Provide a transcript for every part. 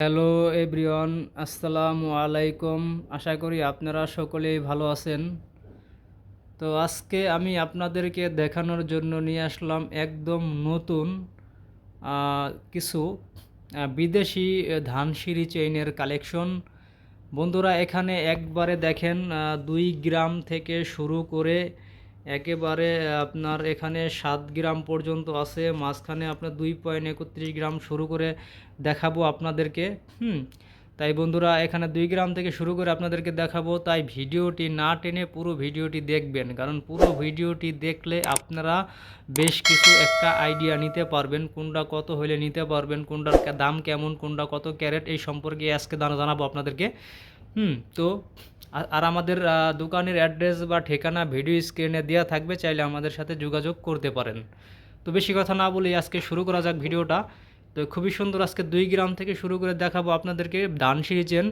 Hello everyone, আসসালামু আলাইকুম। আশা করি আপনারা সকলেই ভালো আছেন। তো আজকে আমি আপনাদেরকে দেখানোর জন্য নিয়ে আসলাম একদম নতুন কিছু বিদেশি ধান সিঁড়ি চেইনের কালেকশন। বন্ধুরা, এখানে একবারে দেখেন দুই গ্রাম থেকে শুরু করে একেবারে আপনার এখানে সাত গ্রাম পর্যন্ত আছে। মাঝখানে আপনার দুই পয়েন্ট একত্রিশ গ্রাম শুরু করে দেখাবো আপনাদেরকে। হুম, তাই বন্ধুরা, এখানে দুই গ্রাম থেকে শুরু করে আপনাদেরকে দেখাবো। তাই ভিডিওটি না টেনে পুরো ভিডিওটি দেখবেন। কারণ পুরো ভিডিওটি দেখলে আপনারা বেশ কিছু একটা আইডিয়া নিতে পারবেন। কোনটা কত হলে নিতে পারবেন, কোনটার দাম কেমন, কোনটা কত ক্যারেট, এই সম্পর্কে আজকে জানা- জানাব আপনাদেরকে। হুম, তো আর আমাদের দোকানের অ্যাড্রেস বা ঠিকানা, ভিডিও স্ক্রিনে দেওয়া থাকবে, চাইলে আমাদের সাথে যোগাযোগ করতে পারেন। তো বেশি কথা না বলেই আজকে শুরু করা যাক ভিডিওটা। তো খুবই সুন্দর আজকে দুই গ্রাম থেকে শুরু করে দেখাবো আপনাদেরকে ডানসিঁড়ি চেন।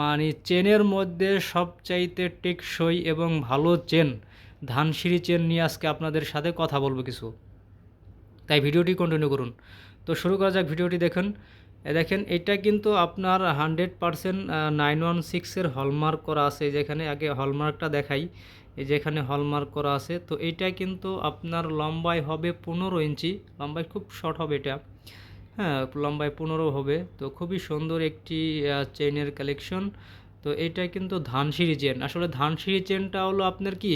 মানে চেনের মধ্যে সবচাইতে টেকসই এবং ভালো চেন ধানসিঁড়ি চেন নিয়ে আজকে আপনাদের সাথে কথা বলব কিছু। তাই ভিডিওটি কন্টিনিউ করুন। তো শুরু করা যাক ভিডিওটি দেখুন। দেখেন, এটা কিন্তু আপনার হান্ড্রেড পারসেন্ট নাইন ওয়ান সিক্সের হলমার্ক করা আছে। যেখানে আগে হলমার্কটা দেখাই যেখানে হলমার্ক করা আছে। তো এটা কিন্তু আপনার লম্বায় হবে পনেরো ইঞ্চি। লম্বায় খুব শর্ট হবে এটা। হ্যাঁ লম্বায় পনেরো হবে। তো খুবই সুন্দর একটি চেনের কালেকশন। তো এটা কিন্তু ধানসিঁড়ি চেন আসলে ধানসিঁড়ি চেনটা হলো আপনার কি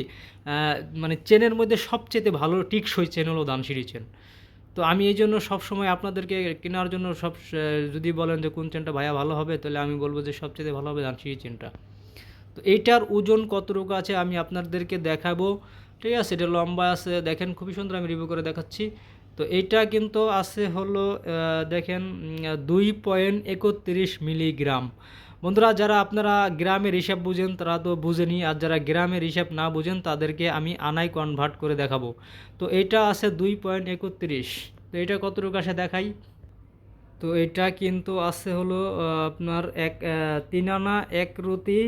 মানে চেনের মধ্যে সবচেয়ে ভালো, টিকসই চেন হলো ধানসিঁড়ি চেন তো আমি এই জন্য সবসময় আপনাদেরকে কেনার জন্য সব যদি বলেন যে কোন চেনটা ভাইয়া ভালো হবে, তাহলে আমি বলব যে সবচেয়ে ভালো হবে ধানসিঁড়ি চেনটা। তো এইটার ওজন কতটুকু আছে আমি আপনাদেরকে দেখাবো। ঠিক আছে, এটা লম্বা আছে, দেখেন খুবই সুন্দর আমি রিভিউ করে দেখাচ্ছি। তো এইটা কিন্তু আছে হলো দেখেন দুই পয়েন্ট একত্রিশ মিলিগ্রাম। বন্ধুরা, যারা আপনারা গ্রামের হিসাব বুঝেন, তারা তো বুঝেনি। আর যারা গ্রামের হিসাব না বুঝেন, তাদেরকে আমি আনাই কনভার্ট করে দেখাবো। তো এটা আছে দুই পয়েন্ট একত্রিশ। তো এটা কতটুকু আসে দেখাই? তো এটা কিন্তু আছে হলো আপনার এক তিন আনা এক রুতি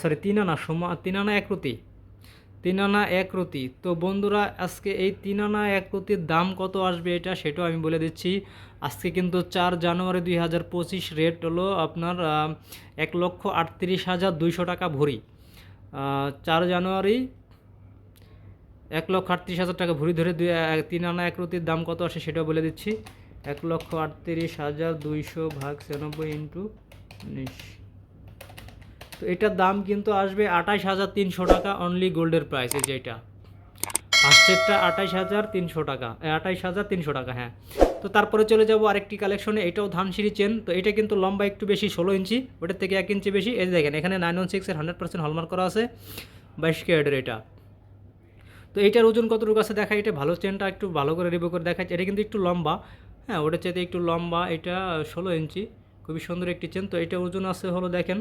সরি তিন আনা সমা তিন আনা এক রুতি তিন আনা এক রুতি। তো বন্ধুরা, আজকে এই তিন আনা এক রুতির দাম কত আসবে এটা সেটাও আমি বলে দিচ্ছি। আজকে কিন্তু চার জানুয়ারি দুই হাজার পঁচিশ রেট হলো আপনার এক লক্ষ আটত্রিশ হাজার দুইশো টাকা ভরি। চার জানুয়ারি এক লক্ষ আটত্রিশ হাজার টাকা ভরি ধরে দুই তিন আনা এক রুতির দাম কত আসে সেটাও বলে দিচ্ছি। এক লক্ষ আটত্রিশ হাজার দুইশো ভাগ ছিয়ানব্বই ইন্টু উনিশ। তো এটার দাম কিন্তু আসবে আঠাইশ হাজার তিনশো টাকা অনলি গোল্ডের প্রাইস এই যে এটা। ফার্স্টেরটা আঠাইশ হাজার তিনশো টাকা আঠাইশ হাজার তিনশো টাকা হ্যাঁ। তো তারপরে চলে যাব আরেকটি কালেকশনে এটাও ধানসিঁড়ি চেন তো এটা কিন্তু লম্বা একটু বেশি, ষোলো ইঞ্চি, ওটার থেকে এক ইঞ্চি বেশি। এই দেখেন, এখানে নাইন ওয়ান সিক্সের হান্ড্রেড পার্সেন্ট হলমার্ক করা আছে, বাইশ ক্যারেটের এটা। তো এইটার ওজন কতটুকু আছে দেখা এটা ভালো চেনটা একটু ভালো করে রিভিউ করে দেখাচ্ছে এটা কিন্তু একটু লম্বা হ্যাঁ ওটার চাইতে একটু লম্বা, এটা ষোলো ইঞ্চি। খুবই সুন্দর একটি চেন। তো এটা ওজন আছে হলো দেখেন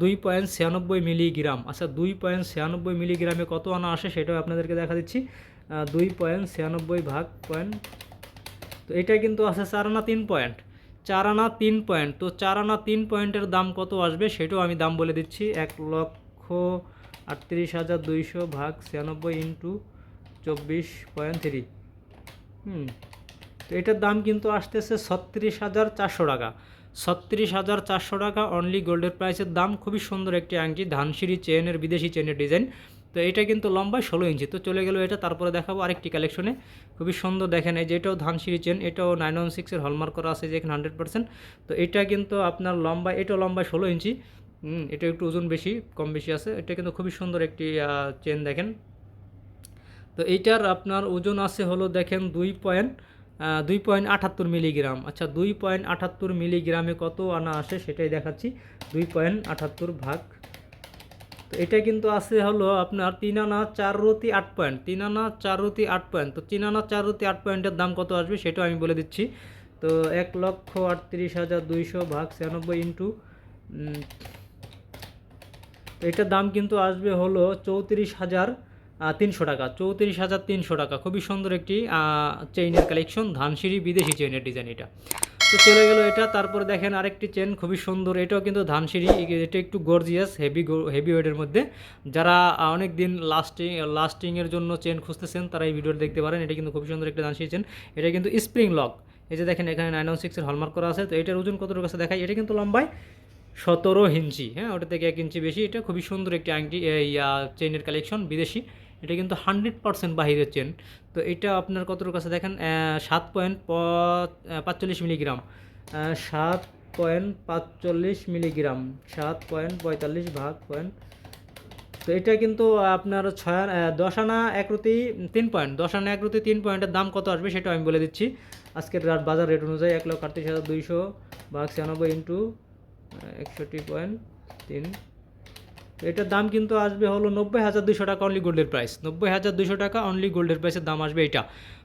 দুই পয়েন্ট ছিয়ানব্বই মিলিগ্রাম। আচ্ছা দুই পয়েন্ট ছিয়ানব্বই মিলিগ্রামে কত আনা আসে সেটাও আপনাদেরকে দেখা দিচ্ছি। দুই পয়েন্ট ছিয়ানব্বই ভাগ পয়েন্ট। তো এটা কিন্তু আছে চার আনা তিন পয়েন্ট। চার আনা তিন পয়েন্ট। তো চার আনা তিন পয়েন্টের দাম কত আসবে সেটাও আমি দাম বলে দিচ্ছি। এক লক্ষ আটত্রিশ হাজার দুইশো ভাগ ছিয়ানব্বই ইন্টু চব্বিশ পয়েন্ট থ্রি হুম, তো এটার দাম কিন্তু আসতেছে ছত্রিশ হাজার চারশো টাকা। ছত্রিশ হাজার চারশো টাকা অনলি গোল্ডের প্রাইসের দাম। খুবই সুন্দর একটি আংটি, ধানসিঁড়ি চেনের বিদেশি চেনের ডিজাইন তো এটা কিন্তু লম্বায় ষোলো ইঞ্চি। তো চলে গেল এটা, তারপরে দেখাবো আরেকটি কালেকশনে খুবই সুন্দর দেখেন, এই যে এটাও ধানসিঁড়ি চেন এটাও নাইন ওয়ান সিক্সের হলমার্ক করা আছে যে এখানে হান্ড্রেড পার্সেন্ট তো এটা কিন্তু আপনার লম্বা এটাও লম্বায় ষোলো ইঞ্চি। এটা একটু ওজন বেশি, কম বেশি আছে। এটা কিন্তু খুবই সুন্দর একটি চেন দেখেন। তো এইটার আপনার ওজন আছে হলো দেখেন দুই পয়েন্ট দুই পয়েন্ট আটাত্তর মিলিগ্রাম। আচ্ছা দুই পয়েন্ট আটাত্তর মিলিগ্রামে কত আনা আসে সেটাই দেখাচ্ছি। দুই পয়েন্ট আটাত্তর ভাগ। তো এটা কিন্তু আছে হলো আপনার তিন আনা চার রুতি আট পয়েন্ট। তিন আনা চার রুতি আট পয়েন্ট। তো তিন আনা চার রুতি আট পয়েন্টের দাম কত আসবে সেটাও আমি বলে দিচ্ছি। তো এক লক্ষ আটত্রিশ হাজার দুইশো ভাগ ছিয়ানব্বই ইন্টু এটার দাম কিন্তু আসবে হলো চৌত্রিশ হাজার তিনশো টাকা, চৌত্রিশ হাজার তিনশো টাকা। খুবই সুন্দর একটি চেইনের কালেকশন ধানসিঁড়ি বিদেশি চেইনের ডিজাইন এটা। তো চলে গেল এটা, তারপরে দেখেন আরেকটি চেন খুবই সুন্দর। এটাও কিন্তু ধানসিঁড়ি এটা একটু গর্জিয়াস হেভি হেভি ওয়েটের মধ্যে। যারা অনেক দিন লাস্টিং লাস্টিংয়ের জন্য চেন খুঁজতেছেন, তারা এই ভিডিওটা দেখতে পারেন। এটা কিন্তু খুবই সুন্দর একটা ধানসিঁড়ি চেন এটা কিন্তু স্প্রিং লক এই যে দেখেন, এখানে নাইন ওয়ান সিক্সের হলমার্ক করা আছে। তো এটার ওজন কতটুকু আছে দেখাই। এটা কিন্তু লম্বায় সতেরো ইঞ্চি হ্যাঁ ওটা থেকে এক ইঞ্চি বেশি। এটা খুবই সুন্দর একটি আংটি ইয়া চেইনের কালেকশন বিদেশি। এটা কিন্তু হান্ড্রেড পার্সেন্ট বাহিরের চেন তো এটা আপনার কতটুকু আছে দেখেন সাত পয়েন্ট পাঁচচল্লিশ মিলিগ্রাম। সাত পয়েন্ট পাঁচচল্লিশ মিলিগ্রাম। সাত পয়েন্ট পঁয়তাল্লিশ ভাগ পয়েন্ট। তো এটা কিন্তু আপনার ছয় দশ আনা একরতি তিন পয়েন্ট। দশ আনা একরতি তিন পয়েন্টের দাম কত আসবে সেটা আমি বলে দিচ্ছি। আজকের রাত বাজার রেট অনুযায়ী এক লক্ষ আটত্রিশ হাজার দুইশো ভাগ ছিয়ানব্বই ইন্টু একষট্টি পয়েন্ট তিন এটার দাম কিন্তু আসবে হলো নব্বই হাজার দুশো টাকা অনলি গোল্ডের প্রাইস নব্বই হাজার দুশো টাকা অনলি গোল্ডের প্রাইসের দাম আসবে এটা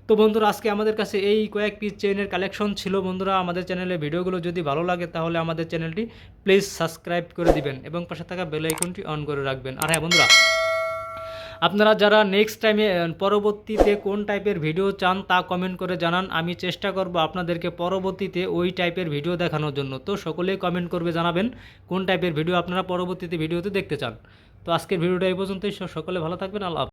তো বন্ধুরা, আজকে আমাদের কাছে এই কয়েক পিস চেনের কালেকশন ছিল বন্ধুরা। আমাদের চ্যানেলে ভিডিওগুলো যদি ভালো লাগে, তাহলে আমাদের চ্যানেলটি প্লিজ সাবস্ক্রাইব করে দিবেন এবং পাশে থাকা বেল আইকনটি অন করে রাখবেন। আর হ্যাঁ বন্ধুরা আপনারা যারা নেক্সট টাইমে পরবর্তীতে কোন টাইপের ভিডিও চান তা কমেন্ট করে জানান। আমি চেষ্টা করব আপনাদেরকে পরবর্তীতে ওই টাইপের ভিডিও দেখানোর জন্য। তো সকলেই কমেন্ট করবে, জানাবেন কোন টাইপের ভিডিও আপনারা পরবর্তীতে ভিডিওতে দেখতে চান। তো আজকের ভিডিওটা এই পর্যন্তই। সকলে ভালো থাকবেন। আল্লাহ।